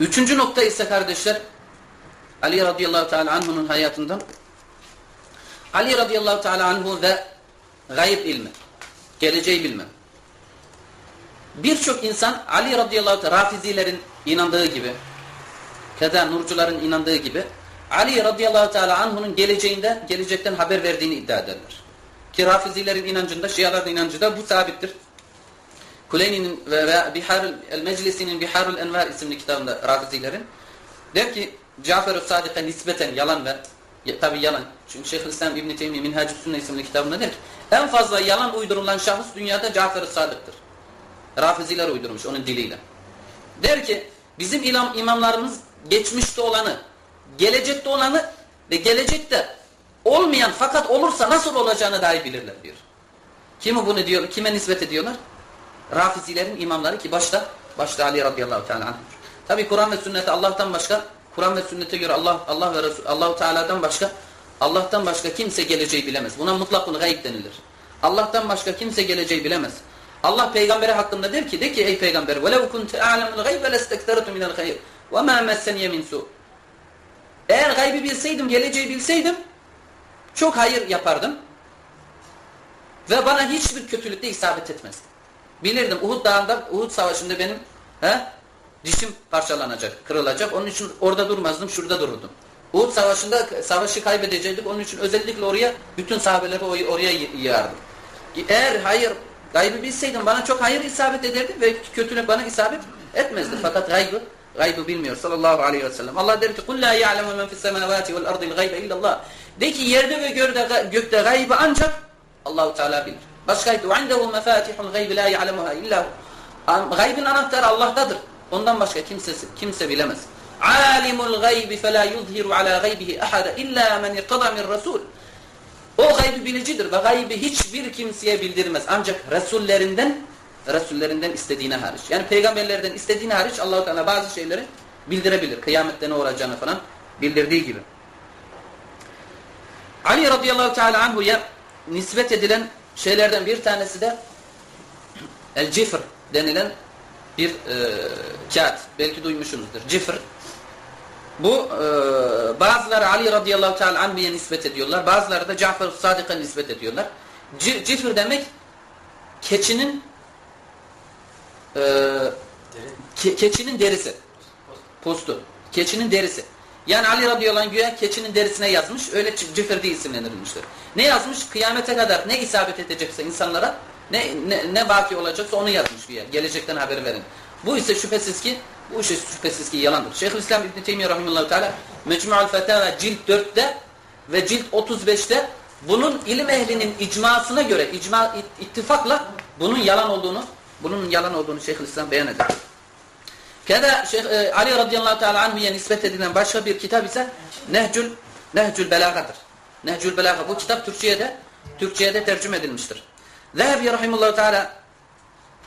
Üçüncü nokta ise kardeşler Ali radıyallahu teala anhu'nun hayatından Ali radıyallahu teala anhu ve gayb ilmi, geleceği bilme. Birçok insan Ali radıyallahu teala Rafizilerin inandığı gibi, keda Nurcuların inandığı gibi Ali radıyallahu teala anhu'nun geleceğinden, gelecekten haber verdiğini iddia ederler. Ki Rafizilerin inancında, Şiaların inancında bu sabittir. Kuleyni'nin ve, ve Bihar el Meclisi'nin Biharul Envar isimli kitabında Rafizilerin der ki Cafer-ı Sadık'a nispeten yalan ve tabi yalan. Çünkü Şeyhülislam İbn Teymiyye Minhacü Sünne isimli kitabında der ki en fazla yalan uydurulan şahıs dünyada Cafer-ı Sadık'tır. Rafiziler uydurmuş onun diliyle. Der ki bizim imam, imamlarımız geçmişte olanı, gelecekte olanı ve gelecekte olmayan fakat olursa nasıl olacağını dahi bilirler diyor. Kimi bunu diyor, kime nispet ediyorlar? Rafizilerin imamları ki başta başta Ali radıyallahu teala Tabi Kur'an ve sünnete Allah'tan başka Kur'an ve sünnete göre Allah Allah ve Resul, Allahu Teala'dan başka Allah'tan başka kimse geleceği bilemez. Buna mutlakul gayb denilir. Allah'tan başka kimse geleceği bilemez. Allah peygambere hakkında der ki de ki ey peygamber velev kuntu a'lemul gaybe lestektartu minel hayr ve ma messeniye min su. Eğer gaybi bilseydim, geleceği bilseydim çok hayır yapardım. Ve bana hiçbir kötülükte isabet etmezdi. Bilirdim Uhud dağında, Uhud savaşında benim he, dişim parçalanacak, kırılacak. Onun için orada durmazdım, şurada dururdum. Uhud savaşında savaşı kaybedecektik. Onun için özellikle oraya bütün sahabeleri oraya yığardım. Eğer hayır gaybı bilseydim bana çok hayır isabet ederdi ve kötülük bana isabet etmezdi. Fakat gaybı gaybı bilmiyor sallallahu aleyhi ve sellem. Allah der ki قُلْ لَا يَعْلَمُ مَنْ فِي السَّمَاوَاتِ وَالْأَرْضِ الْغَيْبَ اِلَّا اللّٰهِ De ki yerde ve gökte, gökte gaybı ancak Allahu Teala bilir. Başka ayet وَعِنْدَهُ مَفَاتِحُ الْغَيْبِ لَا يَعْلَمُهَا اِلَّا Gaybın anahtarı Allah'tadır. Ondan başka kimsesi, kimse bilemez. Alimul gaybi fela yuzhiru ala gaybihi ahada illa men irtada min rasul. O gaybi bilicidir ve gaybi hiçbir kimseye bildirmez. Ancak Resullerinden Resullerinden istediğine hariç. Yani peygamberlerden istediğine hariç Allah-u Teala bazı şeyleri bildirebilir. Kıyamette ne olacağını falan bildirdiği gibi. Ali radıyallahu teala anhu'ya nispet edilen şeylerden bir tanesi de El Cifr denilen bir e, kağıt. Belki duymuşsunuzdur. Cifr. Bu e, bazıları Ali radıyallahu teala anhu'ya nispet ediyorlar. Bazıları da Cafer Sadık'a nispet ediyorlar. C cifr demek keçinin e, ke keçinin derisi. Postu. Keçinin derisi. Yani Ali radıyallahu anh güya keçinin derisine yazmış. Öyle cifr diye isimlendirilmiştir. Ne yazmış? Kıyamete kadar ne isabet edecekse insanlara ne, ne, ne baki olacaksa onu yazmış güya. Gelecekten haber verin. Bu ise şüphesiz ki bu ise şüphesiz ki yalandır. Şeyhülislam İbn Teymiyye rahimehullah teala Mecmu'ul Fetava cilt 4'te ve cilt 35'te bunun ilim ehlinin icmasına göre icma ittifakla bunun yalan olduğunu bunun yalan olduğunu Şeyhülislam beyan eder. Keda Şeyh e, Ali radıyallahu teala anhu'ya nispet edilen başka bir kitap ise Nehcül Nehcül Belaga'dır. Nehcül Belaga bu kitap Türkçe'ye de Türkçe'ye de tercüme edilmiştir. Zehebi rahimehullah teala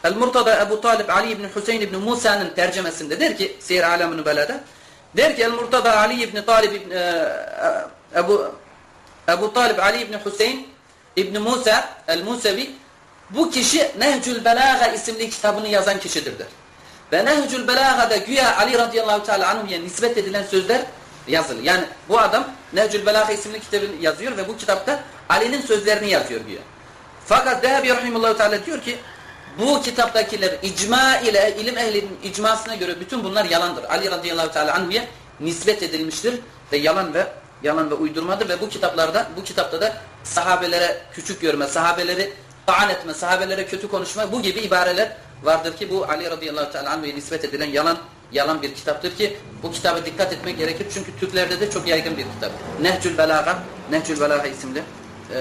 El-Murtada Ebu Talib Ali ibn Hüseyin ibn Musa'nın tercemesinde der ki Seyir Alem'in Belada der ki El-Murtada Ali ibn Talib ibn e, Ebu Ebu Talib Ali ibn Hüseyin ibn Musa El-Musevi bu kişi Nehcül Belaga isimli kitabını yazan kişidir der. Ve Nehcül Belaga'da güya Ali radıyallahu teala anhu'ya nispet edilen sözler yazılı. Yani bu adam Nehcül Belaga isimli kitabını yazıyor ve bu kitapta Ali'nin sözlerini yazıyor güya. Fakat Dehabi rahimullahu teala diyor ki bu kitaptakiler icma ile ilim ehlinin icmasına göre bütün bunlar yalandır. Ali radıyallahu teala anhu'ya nispet edilmiştir ve yalan ve yalan ve uydurmadır ve bu kitaplarda bu kitapta da sahabelere küçük görme, sahabeleri taan etme, sahabelere kötü konuşma bu gibi ibareler vardır ki bu Ali radıyallahu teala anhu'ya nispet edilen yalan yalan bir kitaptır ki bu kitaba dikkat etmek gerekir çünkü Türklerde de çok yaygın bir kitap. Nehcül Belaga, Nehcül Belaga isimli e,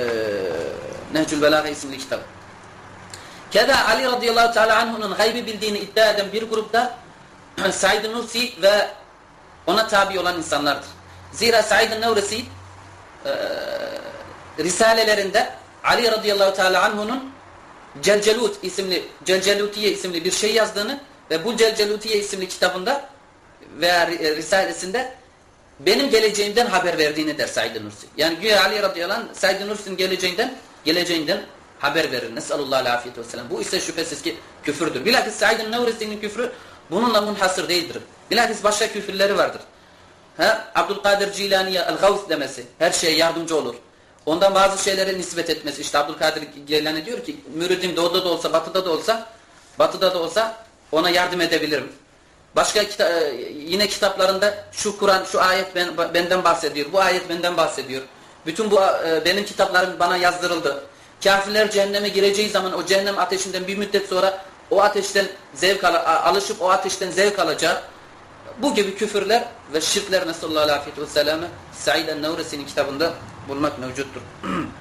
Nehcül Belaga isimli kitap. Keda Ali radıyallahu teala anhu'nun gaybi bildiğini iddia eden bir grupta Said-i Nursi ve ona tabi olan insanlardır. Zira Said-i Nursi e, risalelerinde Ali radıyallahu teala anhu'nun Celcelut isimli Celcelutiye isimli bir şey yazdığını ve bu Celcelutiye isimli kitabında veya risalesinde benim geleceğimden haber verdiğini der Said-i Nursi. Yani güya Ali radıyallahu anh Said-i Nursi'nin geleceğinden geleceğinden haber verir. Nesallallahu afiyet vesselam. Bu ise şüphesiz ki küfürdür. Bilakis Said-i Nursi'nin küfrü bununla munhasır değildir. Bilakis başka küfürleri vardır. Ha, Abdülkadir Cilani'ye el-gavs demesi, her şeye yardımcı olur. Ondan bazı şeylere nispet etmesi. İşte Abdülkadir Geylani diyor ki, müridim doğuda da olsa, batıda da olsa, batıda da olsa ona yardım edebilirim. Başka kita e, yine kitaplarında şu Kur'an, şu ayet ben, benden bahsediyor, bu ayet benden bahsediyor. Bütün bu e, benim kitaplarım bana yazdırıldı. Kafirler cehenneme gireceği zaman o cehennem ateşinden bir müddet sonra o ateşten zevk al alışıp o ateşten zevk alacak. Bu gibi küfürler ve şirkler nesallallahu aleyhi ve selleme Said el-Nevresi'nin kitabında bulmak mevcuttur.